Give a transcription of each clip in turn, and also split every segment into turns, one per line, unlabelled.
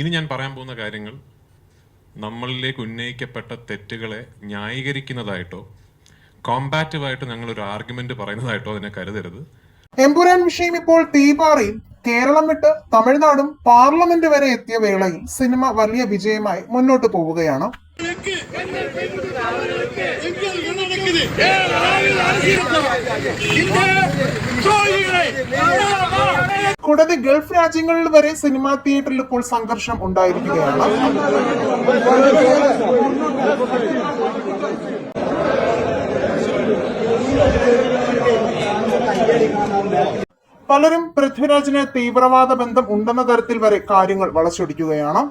ഇനി ഞാൻ പറയാൻ പോകുന്ന കാര്യങ്ങൾ നമ്മളിലേക്ക് ഉന്നയിക്കപ്പെട്ട തെറ്റുകളെ ന്യായീകരിക്കുന്നതായിട്ടോ കോമ്പാറ്റീവായിട്ട് ഞങ്ങൾ ഒരു ആർഗ്യുമെന്റ് പറയുന്നതായിട്ടോ അതിനെ കരുതരുത്.
എമ്പുരാൻ വിഷയം ഇപ്പോൾ തീപാറിയും കേരളം വിട്ട് തമിഴ്നാടും പാർലമെന്റ് വരെ എത്തിയ വേളയിൽ സിനിമ വലിയ വിജയമായി മുന്നോട്ട് പോവുകയാണ്. കൂടാതെ ഗൾഫ് രാജ്യങ്ങളിൽ വരെ സിനിമാ തിയേറ്ററിൽ ഇപ്പോൾ സംഘർഷം ഉണ്ടായിരിക്കുകയാണ്. പലരും പൃഥ്വിരാജിന് തീവ്രവാദ ബന്ധം ഉണ്ടെന്ന തരത്തിൽ വരെ കാര്യങ്ങൾ വളച്ചൊടിക്കുകയാണ്.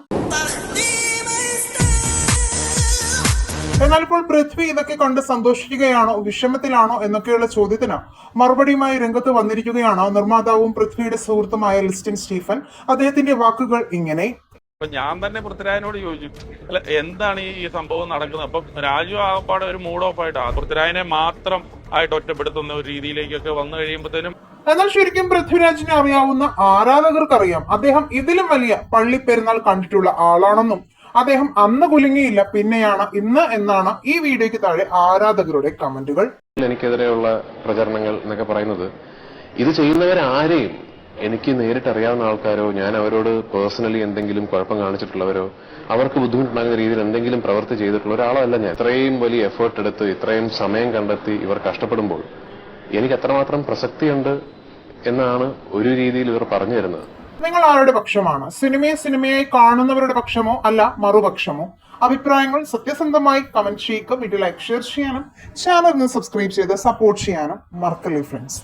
എന്നാൽ ഇപ്പോൾ പൃഥ്വി ഇതൊക്കെ കണ്ട് സന്തോഷിക്കുകയാണോ? വിഷമത്തിലാണോ? എന്നൊക്കെയുള്ള ചോദ്യത്തിന് മറുപടിയുമായി രംഗത്ത് വന്നിരിക്കുകയാണ് നിർമ്മാതാവും പൃഥ്വിയുടെ സുഹൃത്തുമായ ലിസ്റ്റിൻ സ്റ്റീഫൻ. അദ്ദേഹത്തിന്റെ വാക്കുകൾ ഇങ്ങനെ.
അപ്പൊ ഞാൻ തന്നെ പൃഥ്വിരാജിനോട് ചോദിച്ചു. അല്ല എന്താണ് ഈ സംഭവം നടക്കുന്നത്? അപ്പൊ രാജു ആകപ്പാടെ ഒരു മൂഡ് ഓഫ് ആയിട്ടാ. പൃഥ്വിരാജിനെ മാത്രം ആയിട്ട് ഒറ്റപ്പെടുത്തുന്ന ഒരു രീതിയിലേക്കൊക്കെ വന്നു കഴിയുമ്പോഴത്തേനും
എന്നാൽ ശരിക്കും പൃഥ്വിരാജിനെ അറിയാവുന്ന ആരാധകർക്കറിയാം. അദ്ദേഹം ഇതിലും വലിയ പള്ളി പെരുന്നാൾ കണ്ടിട്ടുള്ള ആളാണെന്നും അദ്ദേഹം അന്ന് കുലുങ്ങിയില്ല. പിന്നെയാണ് ഇന്ന് എന്നാണ് ഈ വീഡിയോയ്ക്ക് താഴെ ആരാധകരുടെ കമന്റുകൾ.
എനിക്കെതിരെയുള്ള പ്രചരണങ്ങൾ എന്നൊക്കെ പറയുന്നത്. ഇത് ചെയ്യുന്നവരാരെയും എനിക്ക് നേരിട്ട് അറിയാവുന്ന ആൾക്കാരോ ഞാൻ അവരോട് പേഴ്സണലി എന്തെങ്കിലും കുഴപ്പം കാണിച്ചിട്ടുള്ളവരോ അവർക്ക് ബുദ്ധിമുട്ടുണ്ടാകുന്ന രീതിയിൽ എന്തെങ്കിലും പ്രവൃത്തി ചെയ്തിട്ടുള്ള ഒരാളല്ല ഞാൻ. ഇത്രയും വലിയ എഫേർട്ട് എടുത്ത് ഇത്രയും സമയം കണ്ടെത്തി ഇവർ കഷ്ടപ്പെടുമ്പോൾ എനിക്ക് എത്രമാത്രം പ്രസക്തിയുണ്ട് എന്നാണ് ഒരു രീതിയിൽ ഇവർ പറഞ്ഞു തരുന്നത്.
നിങ്ങൾ ആരുടെ പക്ഷമാണ്? സിനിമയെ സിനിമയായി കാണുന്നവരുടെ പക്ഷമോ അല്ല മറുപക്ഷമോ? അഭിപ്രായങ്ങൾ സത്യസന്ധമായി കമന്റ് ചെയ്യുക വീഡിയോ ലൈക്ക് ഷെയർ ചെയ്യാനും ചാനൽ സബ്സ്ക്രൈബ് ചെയ്ത് സപ്പോർട്ട് ചെയ്യാനും മറക്കല്ലേ ഫ്രണ്ട്സ്